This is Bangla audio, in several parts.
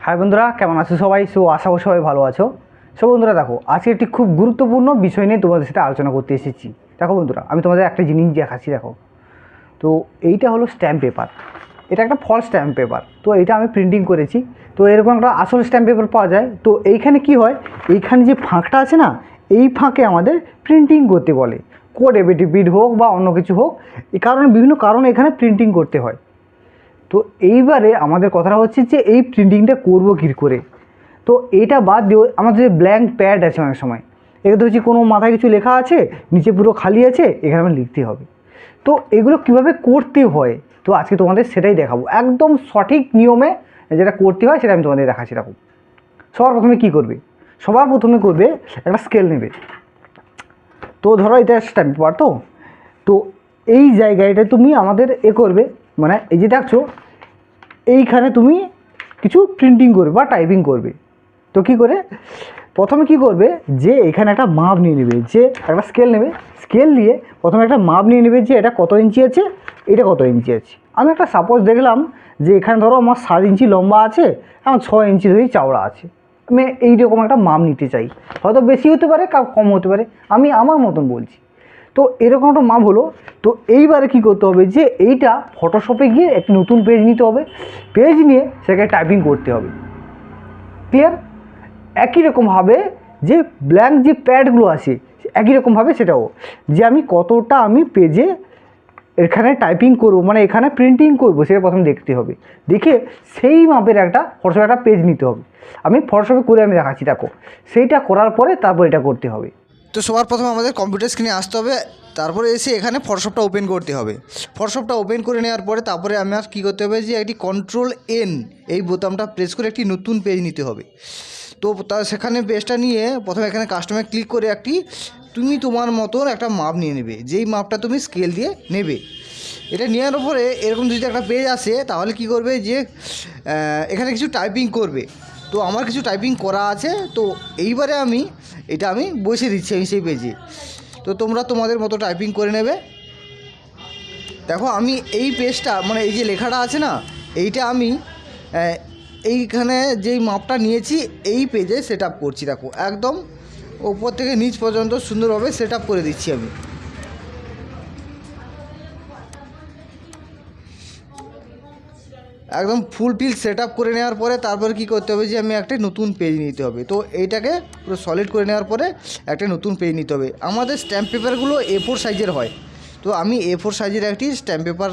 হাই বন্ধুরা, কেমন আছো সবাই? সো, আশা করি সবাই ভালো আছো। সো, বন্ধুরা, দেখো, আজকে একটি খুব গুরুত্বপূর্ণ বিষয় নিয়ে তোমাদের সাথে আলোচনা করতে এসেছি। দেখো বন্ধুরা, আমি তোমাদের একটা জিনিস দেখাচ্ছি, দেখো। তো, এইটা হলো স্ট্যাম্প পেপার এটা একটা ফল স্ট্যাম্প পেপার তো, এটা আমি প্রিন্টিং করেছি। তো, এরকম একটা আসল স্ট্যাম্প পেপার পাওয়া যায়। তো, এইখানে কি হয়, এইখানে যে ফাঁকটা আছে না, এই ফাঁকে আমাদের প্রিন্টিং করতে বলে। কোড এবিটিপিড হোক বা অন্য কিছু হোক এই কারণে বিভিন্ন কারণে এখানে প্রিন্টিং করতে হয়। তো এইবারে আমাদের কথাটা হচ্ছে যে এই প্রিন্টিংটা করব কী করে? তো এইটা বাদ দিয়ে আমাদের যে ব্ল্যাঙ্ক প্যাড আছে অনেক সময় এখানে হচ্ছে কোনো মাথায় কিছু লেখা আছে, নিচে পুরো খালি আছে, এখানে আমার লিখতে হবে। তো এগুলো কীভাবে করতে হয়? তো আজকে তোমাদের সেটাই দেখাবো। একদম সঠিক নিয়মে যেটা করতে হয় সেটা আমি তোমাদের দেখাচ্ছি, দেখো। সবার প্রথমে কি করবে? সবার প্রথমে করবে একটা স্কেল নেবে। তো ধরো এটা স্ট্যাম্প পেপার তো? তো এই জায়গাটা তুমি আমাদের এ করবে মানে এই যে দেখছ এইখানে তুমি কিছু প্রিন্টিং করবে বা টাইপিং করবে। তো কি করে? প্রথমে কি করবে যে এখানে একটা মাপ নিয়ে নেবে, যে একটা স্কেল নেবে। স্কেল দিয়ে প্রথমে একটা মাপ নিয়ে নেবে যে এটা কত ইঞ্চি আছে, এটা কত ইঞ্চি আছে। আমি একটা সাপোজ দেখলাম যে এখানে ধরো আমার সাত ইঞ্চি লম্বা আছে, আমার ছ ইঞ্চি ধরে চওড়া আছে। আমি এইরকম একটা মাপ নিতে চাই। হয়তো বেশি হতে পারে কম হতে পারে। আমি আমার মতন বলছি। তো এরকম একটা মাপ হলো। তো এইবারে কি করতে হবে যে, এইটা ফটোশপে গিয়ে একটি নতুন পেজ নিতে হবে। পেজ নিয়ে সেটাকে টাইপিং করতে হবে। ক্লিয়ার একই রকমভাবে যে ব্ল্যাঙ্ক যে প্যাডগুলো আছে, একই রকমভাবে সেটাও। যে আমি কতটা আমি পেজে এখানে টাইপিং করব মানে এখানে প্রিন্টিং করব, সেটা প্রথমে দেখতে হবে। দেখে সেই মাপের একটা ফটোশপে একটা পেজ নিতে হবে। আমি ফটোশপে করে আমি দেখাচ্ছি, দেখো। সেইটা করার পরে তারপর এটা করতে হবে। তো সবার প্রথমে আমাদের কম্পিউটার স্ক্রিনে আসতে হবে, তারপরে এসে এখানে ফটোশপটা ওপেন করতে হবে। ফটোশপটা ওপেন করে নেওয়ার পরে তারপরে আমার কী করতে হবে যে একটি কন্ট্রোল এন এই বোতামটা প্রেস করে একটি নতুন পেজ নিতে হবে। তো তা সেখানে পেজটা নিয়ে প্রথমে এখানে কাস্টমার ক্লিক করে একটি তুমি তোমার মতন একটা মাপ নিয়ে নেবে, যেই মাপটা তুমি স্কেল দিয়ে নেবে। এটা নেওয়ার পরে এরকম যদি একটা পেজ আসে, তাহলে কি করবে যে এখানে কিছু টাইপিং করবে। তো আমার কিছু টাইপিং করা আছে, তো এইবারে আমি, এটা আমি বসে দিচ্ছি আমি সেই পেজে তো তোমরা তোমাদের মতো টাইপিং করে নেবে। দেখো আমি এই পেজটা মানে এই যে লেখাটা আছে না, এইটা আমি এইখানে যেই মাপটা নিয়েছি, এই পেজে সেট করছি। দেখো একদম ওপর থেকে নিচ পর্যন্ত সুন্দরভাবে সেট করে দিচ্ছি আমি। একদম ফুল ফিল সেট আপ করে নেওয়ার পরে তারপরে কি করতে হবে যে, আমি একটা নতুন পেজ নিতে হবে। তো এইটাকে পুরো সলিড করে নেওয়ার পরে একটা নতুন পেজ নিতে হবে। আমাদের স্ট্যাম্প পেপারগুলো এ ফোর সাইজের হয়। তো আমি এ ফোর সাইজের একটি স্ট্যাম্প পেপার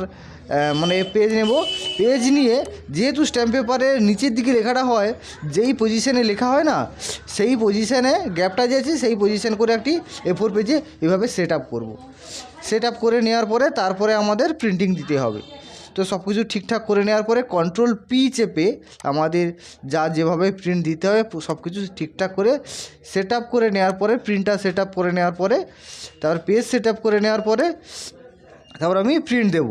মানে পেজ নেব। পেজ নিয়ে যেহেতু স্ট্যাম্প পেপারের নিচের দিকে লেখাটা হয়, যেই পজিশানে লেখা হয় না, সেই পজিশানে গ্যাপটা যে আছে, সেই পজিশান করে একটি এ ফোর পেজে এভাবে সেট আপ করব। সেট আপ করে নেওয়ার পরে তারপরে আমাদের প্রিন্টিং দিতে হবে। তো সব কিছু ঠিকঠাক করে নেওয়ার পরে কন্ট্রোল পি চেপে আমাদের যা যেভাবে প্রিন্ট দিতে হবে, সব কিছু ঠিকঠাক করে সেট করে নেওয়ার পরে প্রিন্টটা সেট করে নেওয়ার পরে, তারপর পেজ সেট করে নেওয়ার পরে, তারপর আমি প্রিন্ট দেব।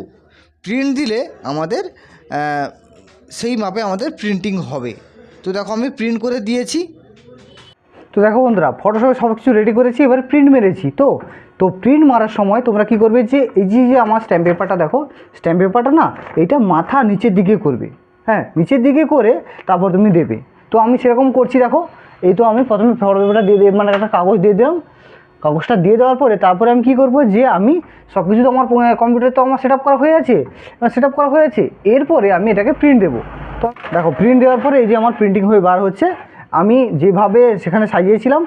প্রিন্ট দিলে আমাদের সেই মাপে আমাদের প্রিন্টিং হবে। তো দেখো আমি প্রিন্ট করে দিয়েছি। তো দেখো বন্ধুরা ফটোশপে সব কিছু রেডি করেছি, এবার প্রিন্ট মেরেছি। তো তো প্রিন্ট মারার সময় তোমরা কি করবে যে, এই যে যে আমার স্ট্যাম্প পেপারটা দেখো স্ট্যাম্প পেপারটা না, এটা মাথা নিচের দিকে করবে। হ্যাঁ নিচের দিকে করে তারপর তুমি দেবে। তো আমি সেরকম করছি, দেখো। এই তো আমি প্রথমে ফটো পেপারটা দিয়ে দিয়ে মানে একটা কাগজ দিয়ে দিলাম। কাগজটা দিয়ে দেওয়ার পরে তারপরে আমি কী করব যে, আমি সব কিছু তো আমার কম্পিউটার তো আমার সেট করা হয়ে আছে। সেট করা হয়েছে এরপরে আমি এটাকে প্রিন্ট দেবো। তো দেখো প্রিন্ট দেওয়ার পরে এই যে আমার প্রিন্টিং হয়ে বার হচ্ছে। আমি যেভাবে সেখানে সাজিয়েছিলাম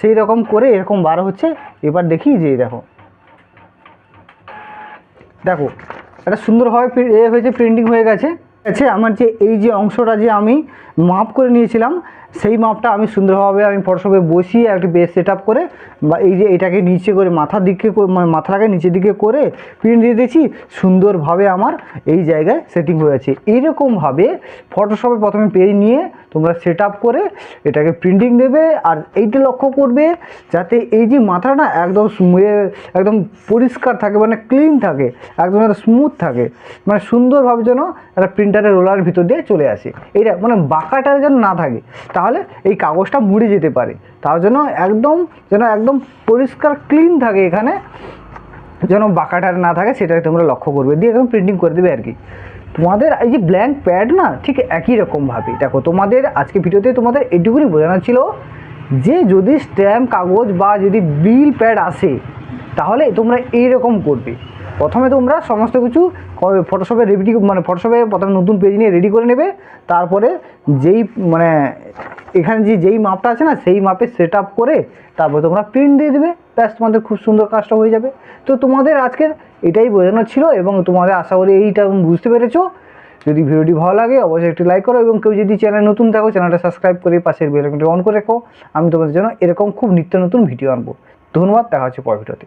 সেই রকম করে এরকম বার হচ্ছে। এবার দেখি যে দেখো। দেখো, একটা সুন্দরভাবে এ হয়েছে প্রিন্টিং হয়ে গেছে। আছে, আমার যে, এই যে অংশটা যে আমি মাপ করে নিয়েছিলাম সেই মাপটা আমি সুন্দরভাবে আমি ফটোশপে বসিয়ে একটি বেস সেট করে বা এই যে এটাকে নিচে করে মাথার দিকে মানে মাথাটাকে নিচের দিকে করে প্রিন্ট দিয়ে দিয়েছি। সুন্দরভাবে আমার এই জায়গায় সেটিং হয়েছে এইরকমভাবে ফটোশপে প্রথমে পেজ নিয়ে তোমরা সেট করে এটাকে প্রিন্টিং দেবে আর এইটা লক্ষ্য করবে যাতে এই যে মাথাটা একদম একদম পরিষ্কার থাকে মানে ক্লিন থাকে, একদম স্মুথ থাকে মানে সুন্দরভাবে যেন একটা প্রিন্টারের রোলার ভিতর দিয়ে চলে আসে। এইটা মানে বাঁকাটা যেন না থাকে। তাহলে এই কাগজটা মুড়ে যেতে পারে। তার জন্য একদম, যেন একদম পরিষ্কার ক্লিন থাকে এখানে। যেন বাঁকাটার না থাকে সেটাকে তোমরা লক্ষ্য করবে। দিয়ে একদম প্রিন্টিং করে দেবে আর কি। তোমাদের এই যে ব্ল্যাঙ্ক প্যাড না, ঠিক একই রকমভাবে দেখো, তোমাদের আজকে ভিডিওতে তোমাদের এটুকুনি বোঝানো ছিল যে যদি স্ট্যাম্প কাগজ বা যদি বিল প্যাড আসে, তাহলে তোমরা এইরকম করবে। প্রথমে তোমরা সমস্ত কিছু ফটোশপে রেডি মানে ফটোশপে প্রথমে নতুন পেজ নিয়ে রেডি করে নেবে, তারপরে যেই মানে এখানে যে যেই মাপটা আছে না, সেই মাপে সেট আপ করে তারপরে তোমরা প্রিন্ট দিয়ে দেবে, ব্যাস তোমাদের খুব সুন্দর কাজটা হয়ে যাবে। তো তোমাদের আজকের এটাই বোঝানো ছিল এবং তোমাদের আশা করি এইটা বুঝতে পেরেছ। যদি ভিডিওটি ভালো লাগে, অবশ্যই একটি লাইক করো এবং কেউ যদি চ্যানেল নতুন থাকো চ্যানেলটা সাবস্ক্রাইব করে পাশের বেল আইকনটি অন করে রেখো। আমি তোমাদের জন্য এরকম খুব নিত্য নতুন ভিডিও আনব। ধন্যবাদ, দেখা হচ্ছে পর ভিডিওতে